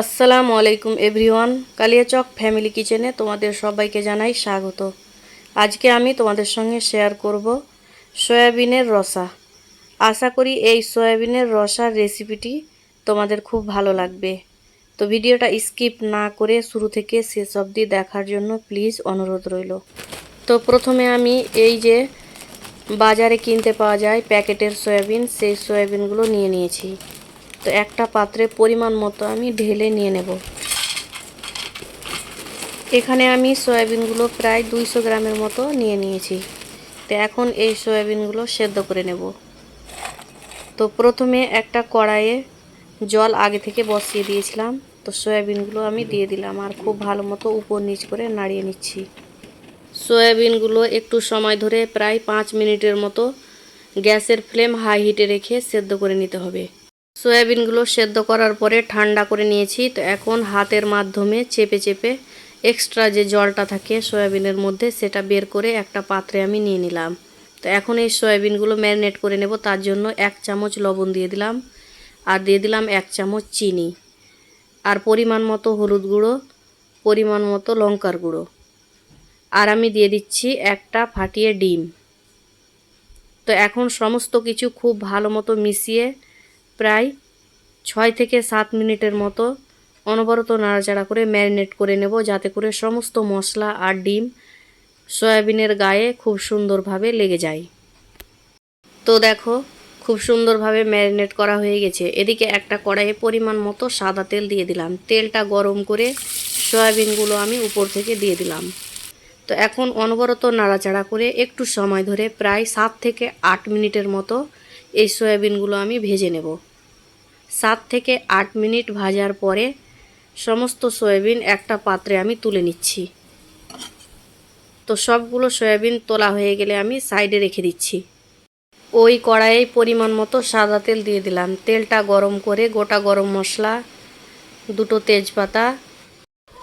আসসালামু আলাইকুম everyone, Kaliachak family কিচেনে তোমাদের সবাইকে জানাই স্বাগত। আজকে আমি তোমাদের সঙ্গে শেয়ার করব সয়াবিনের রসা। আশা করি এই সয়াবিনের রসার রেসিপিটি তোমাদের খুব ভালো লাগবে। তো ভিডিওটা স্কিপ না করে শুরু থেকে শেষ অবধি দেখার জন্য প্লিজ অনুরোধ রইল। তো প্রথমে আমি এই যে বাজারে কিনতে পাওয়া যায় প্যাকেটের সয়াবিন, সেই সয়াবিনগুলো নিয়ে নিয়েছি। তো একটা পাত্রে পরিমাণ মতো আমি ঢেলে নিয়ে নেব। এখানে আমি সয়াবিনগুলো প্রায় দুইশো গ্রামের মতো নিয়ে নিয়েছি। তো এখন এই সয়াবিনগুলো সেদ্ধ করে নেব। তো প্রথমে একটা কড়াইয়ে জল আগে থেকে বসিয়ে দিয়েছিলাম। তো সয়াবিনগুলো আমি দিয়ে দিলাম আর খুব ভালো মতো উপর নিচ করে নাড়িয়ে নিচ্ছি। সয়াবিনগুলো একটু সময় ধরে প্রায় পাঁচ মিনিটের মতো গ্যাসের ফ্লেম হাই হিটে রেখে সেদ্ধ করে নিতে হবে। সয়াবিনগুলো সেদ্ধ করার পরে ঠান্ডা করে নিয়েছি। তো এখন হাতের মাধ্যমে চেপে চেপে এক্সট্রা যে জলটা থাকে সয়াবিনের মধ্যে সেটা বের করে একটা পাত্রে আমি নিয়ে নিলাম। তো এখন এই সয়াবিনগুলো ম্যারিনেট করে নেব, তার জন্য এক চামচ লবণ দিয়ে দিলাম আর দিয়ে দিলাম এক চামচ চিনি আর পরিমাণ মতো হলুদ গুঁড়ো, পরিমাণ মতো লঙ্কার গুঁড়ো। আর আমি দিয়ে দিচ্ছি একটা ফাটিয়ে ডিম। তো এখন সমস্ত কিছু খুব ভালো মতো মিশিয়ে প্রায় ছয় থেকে সাত মিনিটের মতো অনবরত নাড়াচাড়া করে ম্যারিনেট করে নেব যাতে করে সমস্ত মশলা আর ডিম সয়াবিনের গায়ে খুব সুন্দরভাবে লেগে যায়। তো দেখো, খুব সুন্দরভাবে ম্যারিনেট করা হয়ে গেছে। এদিকে একটা কড়াইয়ে পরিমাণ মতো সাদা তেল দিয়ে দিলাম। তেলটা গরম করে সয়াবিনগুলো আমি উপর থেকে দিয়ে দিলাম। তো এখন অনবরত নাড়াচাড়া করে একটু সময় ধরে প্রায় সাত থেকে আট মিনিটের মতো এই সয়াবিনগুলো আমি ভেজে নেব। সাত থেকে আট মিনিট ভাজার পরে সমস্ত সয়াবিন একটা পাত্রে আমি তুলে নিচ্ছি। তো সবগুলো সয়াবিন তোলা হয়ে গেলে আমি সাইডে রেখে দিচ্ছি। ওই কড়াইয়ে পরিমাণ মতো সাদা তেল দিয়ে দিলাম। তেলটা গরম করে গোটা গরম মশলা, দুটো তেজপাতা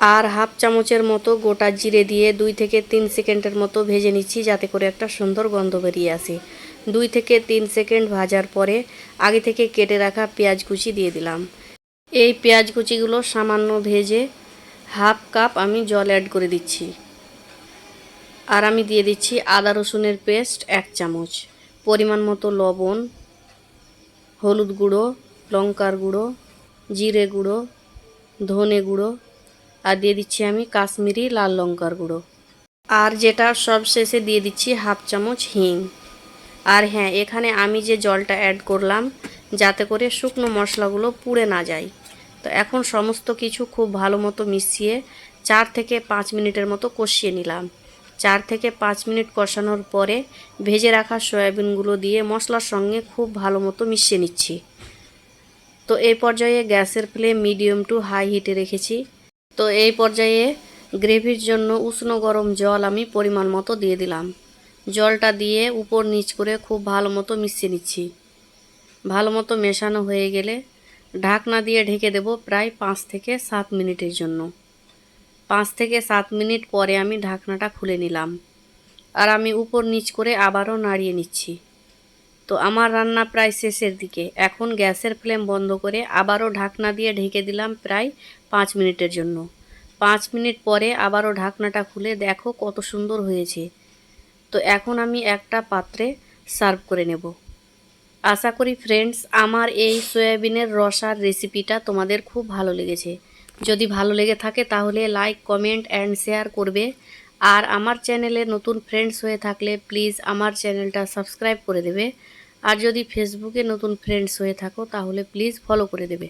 আর হাফ চামচের মতো গোটা জিরে দিয়ে দুই থেকে তিন সেকেন্ডের মতো ভেজে নিচ্ছি, যাতে করে একটা সুন্দর গন্ধ বেরিয়ে আসে। দুই থেকে তিন সেকেন্ড ভাজার পরে আগে থেকে কেটে রাখা পেঁয়াজ কুচি দিয়ে দিলাম। এই পেঁয়াজ কুচিগুলো সামান্য ভেজে হাফ কাপ আমি জল অ্যাড করে দিচ্ছি। আর আমি দিয়ে দিচ্ছি আদা রসুনের পেস্ট এক চামচ। পরিমাণ মতো লবণ, হলুদ গুঁড়ো, লঙ্কার গুঁড়ো, জিরে গুঁড়ো, ধনে গুঁড়ো আর দিয়ে দিচ্ছি আমি কাশ্মীরি লাল লঙ্কার গুঁড়ো। আর যেটা সব শেষে দিয়ে দিচ্ছি হাফ চামচ হিং। আর হ্যাঁ এখানে আমি যে জলটা অ্যাড করলাম, যাতে করে শুকনো মশলাগুলো পুড়ে না যায়। তো এখন সমস্ত কিছু খুব ভালো মতো মিশিয়ে চার থেকে পাঁচ মিনিটের মতো কষিয়ে নিলাম। চার থেকে পাঁচ মিনিট কষানোর পরে ভেজে রাখা সয়াবিনগুলো দিয়ে মশলার সঙ্গে খুব ভালো মতো মিশিয়ে নিচ্ছি। তো এই পর্যায়ে গ্যাসের ফ্লেম মিডিয়াম টু হাই হিটে রেখেছি। তো এই পর্যায়ে গ্রেভির জন্য উষ্ণ গরম জল আমি পরিমাণ মতো দিয়ে দিলাম। জলটা দিয়ে উপর নিচ করে খুব ভালো মতো মিশিয়ে নিচ্ছি। ভালো মতো মেশানো হয়ে গেলে ঢাকনা দিয়ে ঢেকে দেব প্রায় পাঁচ থেকে সাত মিনিটের জন্য। পাঁচ থেকে সাত মিনিট পরে আমি ঢাকনাটা খুলে নিলাম। আর আমি উপর নিচ করে আবারও নাড়িয়ে নিচ্ছি। তো আমার রান্না প্রায় শেষের দিকে। এখন গ্যাসের ফ্লেম বন্ধ করে আবারও ঢাকনা দিয়ে ঢেকে দিলাম প্রায় পাঁচ মিনিটের জন্য। পাঁচ মিনিট পরে আবারও ঢাকনাটা খুলে দেখো কত সুন্দর হয়েছে। তো এখন আমি একটা পাত্রে সার্ভ করে নেব। আশা করি ফ্রেন্ডস আমার এই সয়াবিনের রসার রেসিপিটা তোমাদের খুব ভালো লেগেছে। যদি ভালো লেগে থাকে তাহলে লাইক কমেন্ট অ্যান্ড শেয়ার করবে। আর আমার চ্যানেলে নতুন ফ্রেন্ডস হয়ে থাকলে প্লিজ আমার চ্যানেলটা সাবস্ক্রাইব করে দেবে। আর যদি ফেসবুকে নতুন ফ্রেন্ডস হয়ে থাকো তাহলে প্লিজ ফলো করে দেবে।